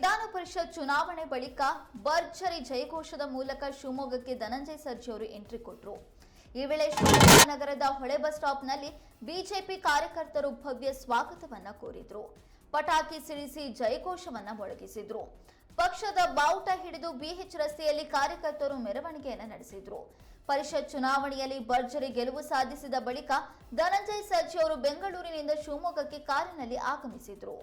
ವಿಧಾನ ಪರಿಷತ್ ಚುನಾವಣೆ ಬಳಿಕ ಭರ್ಜರಿ ಜಯಘೋಷದ ಮೂಲಕ ಶಿವಮೊಗ್ಗಕ್ಕೆ ಧನಂಜಯ ಸರ್ಜಿ ಅವರು ಎಂಟ್ರಿ ಕೊಟ್ಟರು ಈ ವೇಳೆ ಶಿವಮೊಗ್ಗ ನಗರದ ಹೊಳೆ ಬಸ್ ಸ್ಟಾಪ್ನಲ್ಲಿ ಬಿಜೆಪಿ ಕಾರ್ಯಕರ್ತರು ಭವ್ಯ ಸ್ವಾಗತವನ್ನ ಕೋರಿದ್ರು. ಪಟಾಕಿ ಸಿಡಿಸಿ ಜಯಘೋಷವನ್ನ ಮೊಳಗಿಸಿದ್ರು. ಪಕ್ಷದ ಬಾವುಟ ಹಿಡಿದು ಬಿಎಚ್ ರಸ್ತೆಯಲ್ಲಿ ಕಾರ್ಯಕರ್ತರು ಮೆರವಣಿಗೆಯನ್ನ ನಡೆಸಿದ್ರು. ಪರಿಷತ್ ಚುನಾವಣೆಯಲ್ಲಿ ಭರ್ಜರಿ ಗೆಲುವು ಸಾಧಿಸಿದ ಬಳಿಕ ಧನಂಜಯ ಸರ್ಜಿ ಅವರು ಬೆಂಗಳೂರಿನಿಂದ ಶಿವಮೊಗ್ಗಕ್ಕೆ ಕಾರಿನಲ್ಲಿ ಆಗಮಿಸಿದ್ರು.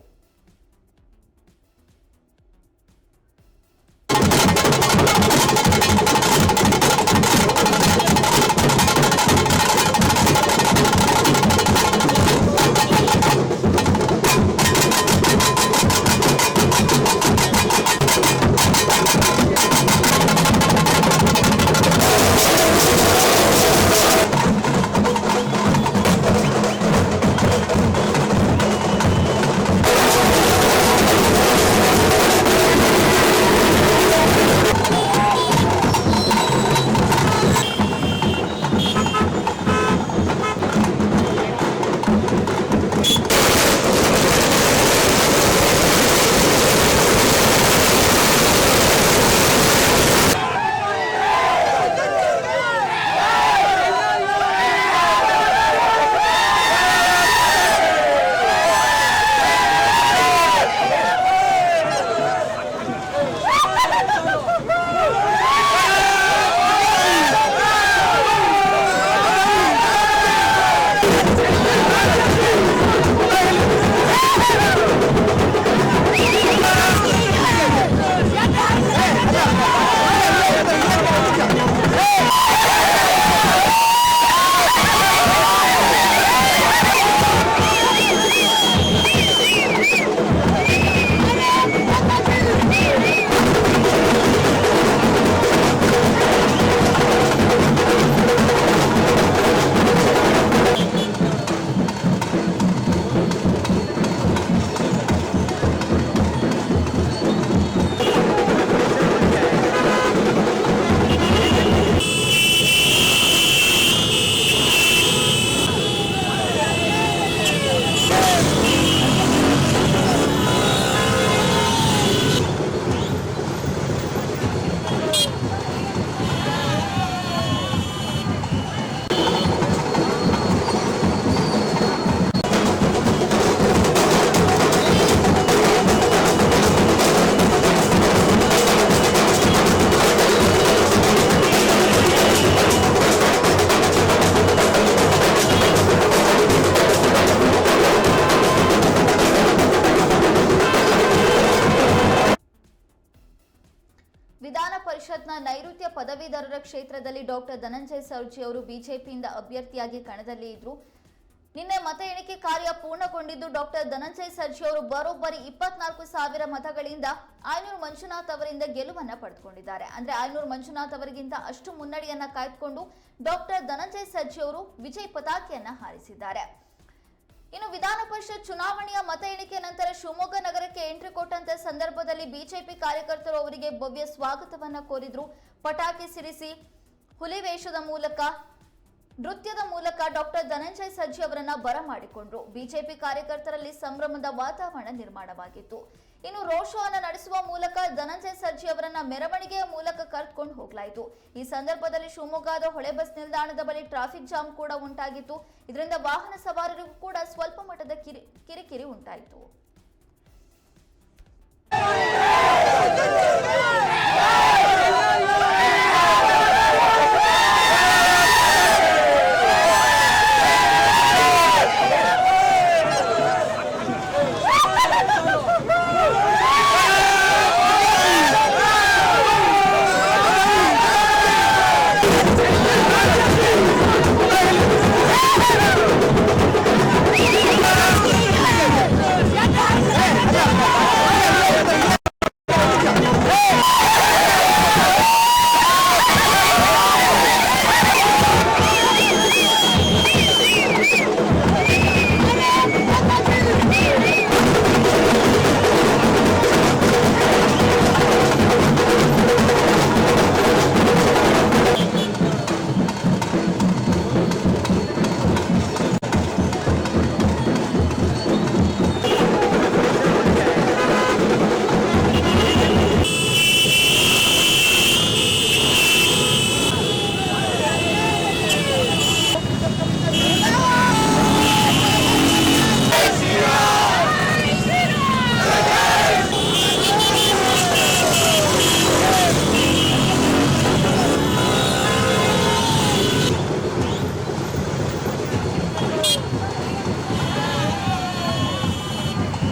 ಪದವೀಧರರ ಕ್ಷೇತ್ರದಲ್ಲಿ ಡಾಕ್ಟರ್ ಧನಂಜಯ ಸರ್ಜಿ ಅವರು ಬಿಜೆಪಿಯಿಂದ ಅಭ್ಯರ್ಥಿಯಾಗಿ ಕಣದಲ್ಲಿ ಇದ್ರು. ನಿನ್ನೆ ಮತ ಎಣಿಕೆ ಕಾರ್ಯ ಪೂರ್ಣಗೊಂಡಿದ್ದು ಡಾಕ್ಟರ್ ಧನಂಜಯ ಸರ್ಜಿ ಅವರು ಬರೋಬ್ಬರಿ ಇಪ್ಪತ್ನಾಲ್ಕು ಸಾವಿರ ಮತಗಳಿಂದ ಆಯನೂರು ಮಂಜುನಾಥ್ ಅವರಿಂದ ಗೆಲುವನ್ನ ಪಡೆದುಕೊಂಡಿದ್ದಾರೆ. ಅಂದ್ರೆ ಆಯನೂರು ಮಂಜುನಾಥ್ ಅವರಿಗಿಂತ ಅಷ್ಟು ಮುನ್ನಡೆಯನ್ನ ಕಾಯ್ದುಕೊಂಡು ಡಾಕ್ಟರ್ ಧನಂಜಯ ಸರ್ಜಿ ಅವರು ವಿಜಯ್ ಪತಾಕೆಯನ್ನ ಹಾರಿಸಿದ್ದಾರೆ. ಇನ್ನು ವಿಧಾನ ಪರಿಷತ್ ಚುನಾವಣೆಯ ಮತ ಎಣಿಕೆ ನಂತರ ಶಿವಮೊಗ್ಗ ನಗರಕ್ಕೆ ಎಂಟ್ರಿ ಕೊಟ್ಟಂತ ಸಂದರ್ಭದಲ್ಲಿ ಬಿಜೆಪಿ ಕಾರ್ಯಕರ್ತರು ಅವರಿಗೆ ಭವ್ಯ ಸ್ವಾಗತವನ್ನ ಕೋರಿದ್ರು. ಪಟಾಕಿ ಸಿಡಿಸಿ ಹುಲಿವೇಷದ ಮೂಲಕ, ನೃತ್ಯದ ಮೂಲಕ ಡಾಕ್ಟರ್ ಧನಂಜಯ ಸಜ್ಜಿ ಅವರನ್ನ ಬರಮಾಡಿಕೊಂಡ್ರು. ಬಿಜೆಪಿ ಕಾರ್ಯಕರ್ತರಲ್ಲಿ ಸಂಭ್ರಮದ ವಾತಾವರಣ ನಿರ್ಮಾಣವಾಗಿತ್ತು. ಇನ್ನು ರೋಡ್ ಶೋ ಅನ್ನ ನಡೆಸುವ ಮೂಲಕ ಧನಂಜಯ ಸರ್ಜಿ ಅವರನ್ನ ಮೆರವಣಿಗೆಯ ಮೂಲಕ ಕರ್ಕೊಂಡು ಹೋಗಲಾಯಿತು. ಈ ಸಂದರ್ಭದಲ್ಲಿ ಶಿವಮೊಗ್ಗದ ಹೊಳೆ ಬಸ್ ನಿಲ್ದಾಣದ ಬಳಿ ಟ್ರಾಫಿಕ್ ಜಾಮ್ ಕೂಡ ಉಂಟಾಗಿತ್ತು. ಇದರಿಂದ ವಾಹನ ಸವಾರರಿಗೂ ಕೂಡ ಸ್ವಲ್ಪ ಮಟ್ಟದ ಕಿರಿ ಕಿರಿಕಿರಿ ಉಂಟಾಯಿತು.